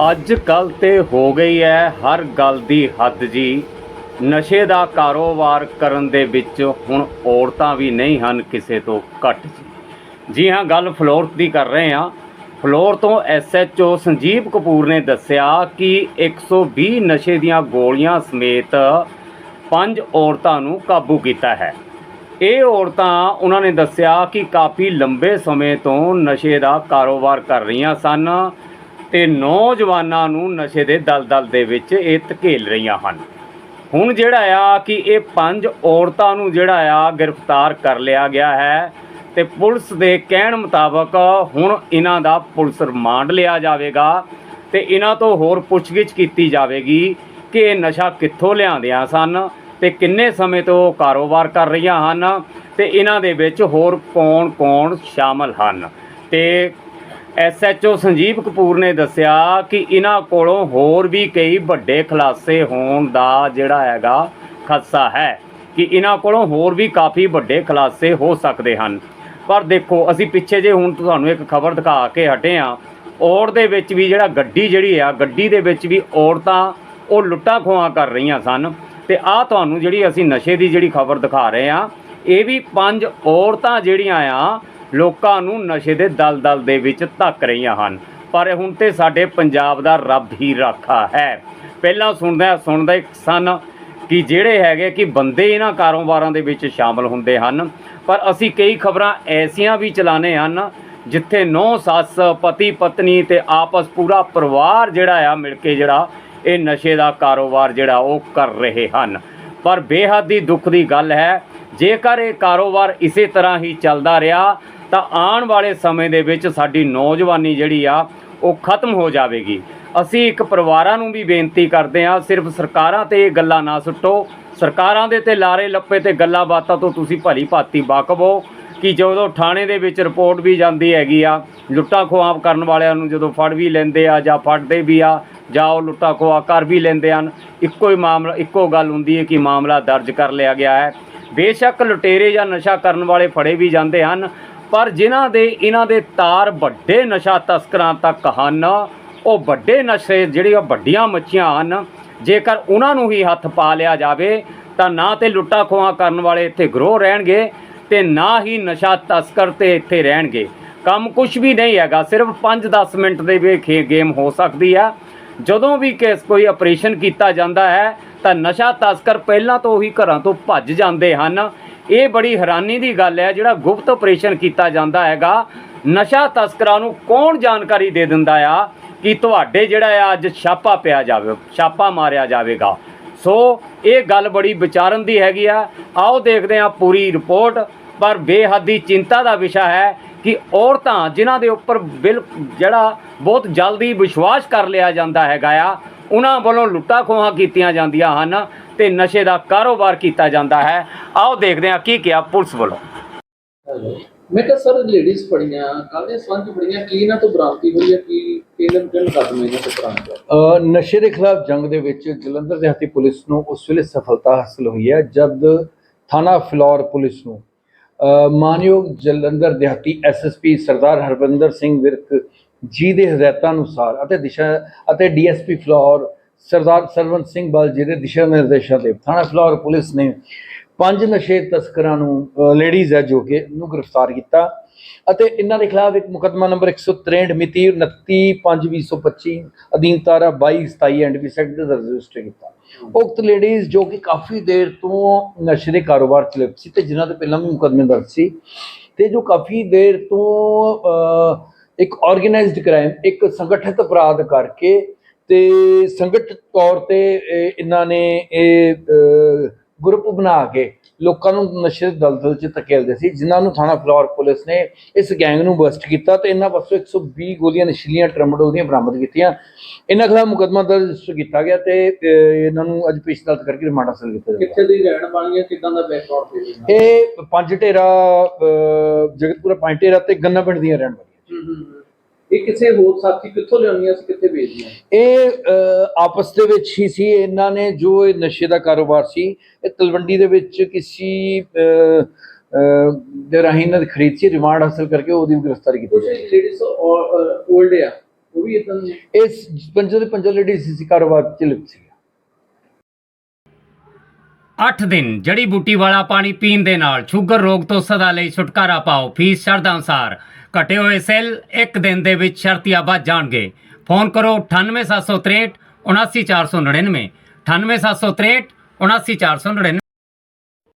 ਅੱਜ ਕੱਲ ਤੇ ਹੋ ਗਈ ਹੈ ਹਰ ਗੱਲ ਦੀ ਹੱਦ ਜੀ। ਨਸ਼ੇ ਦਾ ਕਾਰੋਬਾਰ ਕਰਨ ਦੇ ਵਿੱਚ ਹੁਣ ਔਰਤਾਂ ਵੀ ਨਹੀਂ ਹਨ ਕਿਸੇ ਤੋਂ ਘੱਟ ਜੀ। ਜੀ ਹਾਂ, ਗੱਲ ਫਲੋਰ ਦੀ ਕਰ ਰਹੇ ਹਾਂ। ਫਲੋਰ ਤੋਂ ਐਸਐਚਓ ਸੰਜੀਵ ਕਪੂਰ ਨੇ ਦੱਸਿਆ ਕਿ 120 ਨਸ਼ੇ ਦੀਆਂ ਗੋਲੀਆਂ ਸਮੇਤ ਪੰਜ ਔਰਤਾਂ ਨੂੰ ਕਾਬੂ ਕੀਤਾ ਹੈ। ਇਹ ਔਰਤਾਂ, ਉਹਨਾਂ ਨੇ ਦੱਸਿਆ ਕਿ ਕਾਫੀ ਲੰਬੇ ਸਮੇਂ ਤੋਂ ਨਸ਼ੇ ਦਾ ਕਾਰੋਬਾਰ ਕਰ ਰਹੀਆਂ ਸਨ। ਤੇ ਨੌਜਵਾਨਾਂ ਨੂੰ ਨਸ਼ੇ ਦੇ ਦਲਦਲ ਦੇ ਵਿੱਚ ਇਹ ਧਕੇਲ ਰਹੀਆਂ ਹਨ। ਹੁਣ ਜਿਹੜਾ ਆ ਕਿ ਇਹ ਪੰਜ ਔਰਤਾਂ ਨੂੰ ਜਿਹੜਾ ਆ ਗ੍ਰਿਫਤਾਰ ਕਰ ਲਿਆ ਗਿਆ ਹੈ ਤੇ ਪੁਲਿਸ ਦੇ ਕਹਿਣ ਮੁਤਾਬਕ ਹੁਣ ਇਹਨਾਂ ਦਾ ਪੁਲਿਸ ਰਿਮਾਂਡ ਲਿਆ ਜਾਵੇਗਾ ਤੇ ਇਹਨਾਂ ਤੋਂ ਹੋਰ ਪੁੱਛਗਿੱਛ ਕੀਤੀ ਜਾਵੇਗੀ ਕਿ ਇਹ ਨਸ਼ਾ ਕਿੱਥੋਂ ਲਿਆਂਦਿਆਂ ਸਨ ਤੇ ਕਿੰਨੇ ਸਮੇਂ ਤੋਂ ਉਹ ਕਾਰੋਬਾਰ ਕਰ ਰਹੀਆਂ ਹਨ ਤੇ ਇਹਨਾਂ ਦੇ ਵਿੱਚ ਹੋਰ ਕੌਣ-ਕੌਣ ਸ਼ਾਮਲ ਹਨ। ਤੇ ਐਸਐਚਓ ਸੰਜੀਵ ਕਪੂਰ ਨੇ ਦੱਸਿਆ ਕਿ ਇਹਨਾਂ ਕੋਲੋਂ ਹੋਰ ਵੀ ਕਈ ਵੱਡੇ ਖੁਲਾਸੇ ਹੋਣ ਦਾ ਜਿਹੜਾ ਹੈਗਾ ਖਦਸ਼ਾ ਹੈ ਕਿ ਇਹਨਾਂ ਕੋਲੋਂ ਹੋਰ ਵੀ ਕਾਫੀ ਵੱਡੇ ਖੁਲਾਸੇ ਹੋ ਸਕਦੇ ਹਨ। ਪਰ ਦੇਖੋ, ਅਸੀਂ ਪਿੱਛੇ ਜੇ ਹੁਣ ਤੁਹਾਨੂੰ ਇੱਕ ਖਬਰ ਦਿਖਾ ਕੇ ਹਟੇ ਆ ਔਰ ਦੇ ਵਿੱਚ ਵੀ ਜਿਹੜਾ ਗੱਡੀ ਜਿਹੜੀ ਆ, ਗੱਡੀ ਦੇ ਵਿੱਚ ਵੀ ਔਰਤਾਂ ਉਹ ਲੁੱਟਾਂ ਖੋਹਾਂ ਕਰ ਰਹੀਆਂ ਸਨ। ਤੇ ਆ ਤੁਹਾਨੂੰ ਜਿਹੜੀ ਅਸੀਂ ਨਸ਼ੇ ਦੀ ਜਿਹੜੀ ਖਬਰ ਦਿਖਾ ਰਹੇ ਆ ਇਹ ਵੀ ਪੰਜ ਔਰਤਾਂ ਜਿਹੜੀਆਂ ਆ ਲੋਕਾਂ ਨੂੰ ਨਸ਼ੇ ਦੇ ਦਲਦਲ ਦੇ ਵਿੱਚ ਧੱਕ ਰਹੀਆਂ ਹਨ। ਪਰ ਹੁਣ ਤੇ ਸਾਡੇ ਪੰਜਾਬ ਦਾ ਰੱਬ ਹੀ ਰਾਖਾ ਹੈ। ਪਹਿਲਾਂ ਸੁਣਦਾ ਸੁਣਦੇ ਸਨ ਕਿ ਜਿਹੜੇ ਹੈਗੇ ਕਿ ਬੰਦੇ ਇਹਨਾਂ ਕਾਰੋਬਾਰਾਂ ਦੇ ਵਿੱਚ ਸ਼ਾਮਲ ਹੁੰਦੇ ਹਨ। ਪਰ ਅਸੀਂ ਕਈ ਖਬਰਾਂ ਐਸੀਆਂ ਵੀ ਚਲਾਣੇ ਹਨ ਜਿੱਥੇ ਨੌ ਸੱਸ, ਪਤੀ, ਪਤਨੀ ਤੇ ਆਪਸ ਪੂਰਾ ਪਰਿਵਾਰ ਜਿਹੜਾ ਆ, ਮਿਲ ਕੇ ਜਿਹੜਾ ਇਹ ਨਸ਼ੇ ਦਾ ਕਾਰੋਬਾਰ ਜਿਹੜਾ ਉਹ ਕਰ ਰਹੇ ਹਨ। ਪਰ ਬੇਹੱਦ ਹੀ ਦੁੱਖ ਦੀ ਗੱਲ ਹੈ ਜੇਕਰ ਇਹ ਕਾਰੋਬਾਰ ਇਸੇ ਤਰ੍ਹਾਂ ਹੀ ਚੱਲਦਾ ਰਿਹਾ, ਤਾਂ ਆਉਣ ਵਾਲੇ ਸਮੇਂ ਦੇ ਵਿੱਚ ਸਾਡੀ ਨੌਜਵਾਨੀ ਜਿਹੜੀ ਆ, ਉਹ ਖਤਮ ਹੋ ਜਾਵੇਗੀ। ਅਸੀਂ ਇੱਕ ਪਰਿਵਾਰਾਂ ਨੂੰ ਵੀ ਬੇਨਤੀ ਕਰਦੇ ਹਾਂ, ਸਿਰਫ ਸਰਕਾਰਾਂ ਤੇ ਇਹ ਗੱਲਾਂ ਨਾ ਸੁੱਟੋ। ਸਰਕਾਰਾਂ ਦੇ ਤੇ ਲਾਰੇ ਲੱਪੇ ਤੇ ਗੱਲਾਂ ਬਾਤਾਂ ਤੋਂ ਤੁਸੀਂ ਭਲੀ ਭਾਤੀ ਵਾਕਫ ਹੋ ਕਿ ਜਦੋਂ ਥਾਣੇ ਦੇ ਵਿੱਚ ਰਿਪੋਰਟ ਵੀ ਜਾਂਦੀ ਹੈਗੀ ਆ, ਲੁੱਟਾ ਖੋਹਾਂ ਕਰਨ ਵਾਲਿਆਂ ਨੂੰ ਜਦੋਂ ਫੜ ਵੀ ਲੈਂਦੇ ਆ ਜਾਂ ਫੜਦੇ ਵੀ ਆ, ਜਾਂ ਉਹ ਲੁੱਟਾ ਖੋਹਾਂ ਕਰ ਵੀ ਲੈਂਦੇ ਹਨ, ਇੱਕੋ ਹੀ ਮਾਮਲਾ, ਇੱਕੋ ਗੱਲ ਹੁੰਦੀ ਹੈ ਕਿ ਮਾਮਲਾ ਦਰਜ ਕਰ ਲਿਆ ਗਿਆ ਹੈ। ਬੇਸ਼ੱਕ ਲੁਟੇਰੇ ਜਾਂ ਨਸ਼ਾ ਕਰਨ ਵਾਲੇ ਫੜੇ ਵੀ ਜਾਂਦੇ ਹਨ, ਪਰ ਜਿਨ੍ਹਾਂ ਦੇ ਇਹਨਾਂ ਦੇ ਤਾਰ ਵੱਡੇ ਨਸ਼ਾ ਤਸਕਰਾਂ ਤੱਕ ਹਨ, ਉਹ ਵੱਡੇ ਨਸ਼ੇ ਜਿਹੜੀਆਂ ਵੱਡੀਆਂ ਮੱਛੀਆਂ ਹਨ, ਜੇਕਰ ਉਹਨਾਂ ਨੂੰ ਹੀ ਹੱਥ ਪਾ ਲਿਆ ਜਾਵੇ, ਤਾਂ ਨਾ ਤੇ ਲੁੱਟਾ ਖੋਹਾਂ ਕਰਨ ਵਾਲੇ ਇੱਥੇ ਗਰੋਹ ਰਹਿਣਗੇ ਤੇ ਨਾ ਹੀ ਨਸ਼ਾ ਤਸਕਰ ਤੇ ਇੱਥੇ ਰਹਿਣਗੇ। ਕੰਮ ਕੁਝ ਵੀ ਨਹੀਂ ਹੈਗਾ, ਸਿਰਫ 5-10 ਮਿੰਟ ਦੇ ਵਿੱਚ ਖੇ ਗੇਮ ਹੋ ਸਕਦੀ ਆ। ਜਦੋਂ ਵੀ ਕੇਸ ਕੋਈ ਆਪਰੇਸ਼ਨ ਕੀਤਾ ਜਾਂਦਾ ਹੈ ਤਾਂ ਨਸ਼ਾ ਤਸਕਰ ਪਹਿਲਾਂ ਤੋਂ ਹੀ ਘਰਾਂ ਤੋਂ ਭੱਜ ਜਾਂਦੇ ਹਨ। ਇਹ ਬੜੀ ਹੈਰਾਨੀ ਦੀ ਗੱਲ ਹੈ, ਜਿਹੜਾ ਗੁਪਤ ਆਪਰੇਸ਼ਨ ਕੀਤਾ ਜਾਂਦਾ ਹੈਗਾ। ਨਸ਼ਾ ਤਸਕਰਾਂ ਨੂੰ ਕੌਣ ਜਾਣਕਾਰੀ ਦੇ ਦਿੰਦਾ ਆ ਕਿ ਤੁਹਾਡੇ ਜਿਹੜਾ ਆ ਅੱਜ ਛਾਪਾ ਪਿਆ ਜਾਵੇ, ਛਾਪਾ ਮਾਰਿਆ ਜਾਵੇਗਾ। ਸੋ ਇਹ ਗੱਲ ਬੜੀ ਵਿਚਾਰਨ ਦੀ ਹੈਗੀ ਆ। ਆਓ ਦੇਖਦੇ ਹਾਂ ਪੂਰੀ ਰਿਪੋਰਟ। ਪਰ ਬੇਹੱਦੀ ਚਿੰਤਾ ਦਾ ਵਿਸ਼ਾ ਹੈ ਕਿ ਔਰਤਾਂ ਜਿਨ੍ਹਾਂ ਦੇ ਉੱਪਰ ਬਿਲ, ਜਿਹੜਾ ਬਹੁਤ ਜਲਦੀ ਵਿਸ਼ਵਾਸ ਕਰ ਲਿਆ ਜਾਂਦਾ ਹੈਗਾ ਆ ਉਹਨਾਂ ਵੱਲੋਂ ਲੁੱਟਾਂ ਖੋਹਾਂ ਕੀਤੀਆਂ ਜਾਂਦੀਆਂ ਹਨ ਤੇ ਨਸ਼ੇ ਦਾ ਕਾਰੋਬਾਰ ਕੀਤਾ ਜਾਂਦਾ ਹੈ। ਆਓ ਦੇਖਦੇ ਹਾਂ ਕੀ ਕਿਹਾ ਪੁਲਿਸ ਵੱਲੋਂ। ਮੈਂ ਕਿਹਾ ਸਰ ਲੇਡੀਜ਼ ਪੜੀਆਂ ਕਾਹਦੇ ਸੰਬੰਧ ਪੜੀਆਂ ਕੀ ਇਹਨਾਂ ਤੋਂ ਬਰਾਮਦੀ ਹੋਈ ਹੈ? ਕੀ ਕਿਹਨਾਂ ਕਿਹਨ ਕਦਮ ਇਹਨਾਂ ਤੋਂ ਬਰਾਮਦ ਹੋਇਆ ਅ, ਨਸ਼ੇ ਦੇ ਖਿਲਾਫ ਜੰਗ ਦੇ ਵਿੱਚ ਜਲੰਧਰ ਦਿਹਾਤੀ ਪੁਲਿਸ ਨੂੰ ਉਸ ਵੇਲੇ ਸਫਲਤਾ ਹਾਸਲ ਹੋਈ ਹੈ ਜਦ ਥਾਣਾ ਫਲੋਰ ਪੁਲਿਸ ਨੂੰ। ਅ, ਮਾਨਯੋਗ ਜਲੰਧਰ ਦਿਹਾਤੀ ਐਸਐਸਪੀ ਸਰਦਾਰ ਹਰਵਿੰਦਰ ਸਿੰਘ ਵਿਰਕ ਜੀ ਦੇ ਹਦਾਇਤਾਂ ਅਨੁਸਾਰ ਅਤੇ ਦਿਸ਼ਾ ਅਤੇ ਡੀਐਸਪੀ ਫਲੋਰ ਸਰਦਾਰ ਸਰਵੰਤ ਸਿੰਘ ਬਲ ਜੀ ਦੇ ਦਿਸ਼ਾ ਨਿਰਦੇਸ਼ਾਂ ਤੇ ਥਾਣਾ ਫਲੋਰ ਪੁਲਿਸ ਨੇ ਪੰਜ ਨਸ਼ੇ ਤਸਕਰਾਂ ਨੂੰ ਲੇਡੀਜ਼ ਹੈ ਜੋ ਕਿ ਨੂੰ ਗ੍ਰਿਫਤਾਰ ਕੀਤਾ ਅਤੇ ਇਹਨਾਂ ਦੇ ਖਿਲਾਫ ਇੱਕ ਮੁਕੱਦਮਾ ਨੰਬਰ 163 ਮਿਤੀ 29/5/2025 ਅਧੀਨ ਤਾਰਾ 2227 ਐਂਡ ਸੈਕਟ ਦੇ ਰਜਿਸਟਰ ਕੀਤਾ। ਉਕਤ ਲੇਡੀਜ਼ ਜੋ ਕਿ ਕਾਫੀ ਦੇਰ ਤੋਂ ਨਸ਼ੇ ਦੇ ਕਾਰੋਬਾਰ ਚ ਲਿਪਤ ਸੀ ਤੇ ਜਿਨ੍ਹਾਂ ਦੇ ਪਹਿਲਾਂ ਵੀ ਮੁਕੱਦਮੇ ਦਰਜ ਸੀ ਤੇ ਜੋ ਕਾਫੀ ਦੇਰ ਤੋਂ ਇੱਕ ਆਰਗੇਨਾਈਜ਼ਡ ਕ੍ਰਾਈਮ ਇੱਕ ਸੰਗਠਿਤ ਅਪਰਾਧ ਕਰਕੇ ਤੇ ਸੰਗਠਿਤ ਤੌਰ ਤੇ ਇਹ ਇਹਨਾਂ ਨੇ ਇਹ ਗਰੁੱਪ ਬਣਾ ਕੇ ਲੋਕਾਂ ਨੂੰ ਨਸ਼ੇ ਦੇ ਦਲਦਲ 'ਚ ਧਕੇਲਦੇ ਸੀ ਜਿਨ੍ਹਾਂ ਨੂੰ ਥਾਣਾ ਫਲੋਰ ਪੁਲਿਸ ਨੇ ਇਸ ਗੈਂਗ ਨੂੰ ਬਸਟ ਕੀਤਾ ਤੇ ਇਹਨਾਂ ਪਾਸੋਂ 120 ਗੋਲੀਆਂ ਨਸ਼ੀਲੀਆਂ ਟਰਮਡੋਲ ਦੀਆਂ ਬਰਾਮਦ ਕੀਤੀਆਂ। ਇਹਨਾਂ ਖਿਲਾਫ ਮੁਕੱਦਮਾ ਦਰਜ ਕੀਤਾ ਗਿਆ ਤੇ ਇਹਨਾਂ ਨੂੰ ਅੱਜ ਪੇਸ਼ ਅਦਾਲਤ ਕਰਕੇ ਰਿਮਾਂਡ ਹਾਸਲ ਕੀਤਾ ਜਾਵੇਗਾ। ਕਿੱਥੇ ਦੀ ਰਹਿਣ ਵਾਲੀ ਹੈ ਕਿਦਾਂ ਦਾ ਬੈਕਗ੍ਰਾਉਂਡ ਇਹ ਪੰਜ ਢੇਰਾ ਜਗਤਪੁਰਾ ਪੰਜ ਢੇਰਾ ਤੇ ਗੰਨਾ ਪਿੰਡ ਦੀਆਂ ਰਹਿਣ ਵਾਲੀਆਂ। ਇਹ ਕਿਸੇ ਹੋਰ ਸਾਥੀ ਕਿੱਥੋਂ ਲਿਆਉਣੀਆਂ ਸੀ ਕਿੱਥੇ ਵੇਚਦੀਆਂ ਇਹ ਆਪਸ ਦੇ ਵਿੱਚ ਹੀ ਸੀ। ਇਹਨਾਂ ਨੇ ਜੋ ਇਹ ਨਸ਼ੇ ਦਾ ਕਾਰੋਬਾਰ ਸੀ ਇਹ ਤਲਵੰਡੀ ਦੇ ਵਿੱਚ ਕਿਸੇ ਦੇ ਰਾਹੀਂ ਇਹਨਾਂ ਖਰੀਦ ਸੀ। ਰਿਮਾਂਡ ਹਾਸਲ ਕਰਕੇ ਉਹਦੀ ਵੀ ਕੀਤੀ ਕੁਝ ਗਈ। ਲੇਡੀਜ਼ 올ਡ ਆ? ਉਹ ਵੀ ਇਦਾਂ ਇਸ ਪੰਜਾਂ ਦੇ ਪੰਜਾਂ ਲੇਡੀਜ਼ ਸੀ ਕਾਰੋਬਾਰ ਚ ਲਿਪਤ ਸੀ। 8 ਦਿਨ ਜੜੀ ਬੂਟੀ ਵਾਲਾ ਪਾਣੀ ਪੀਣ ਦੇ ਨਾਲ ਸ਼ੂਗਰ ਰੋਗ ਤੋਂ ਸਦਾ ਲਈ ਛੁਟਕਾਰਾ ਪਾਓ। ਫੀਸ ਸ਼ਰਧਾ ਅਨੁਸਾਰ ਘਟੇ ਹੋਏ ਸੈੱਲ ਇੱਕ ਦਿਨ ਦੇ ਵਿੱਚ ਸ਼ਰਤੀਆਂ ਸ਼ਰਤੀਆਬਾਦ ਜਾਣਗੇ। ਫੋਨ ਕਰੋ 98763 79499 98763 79499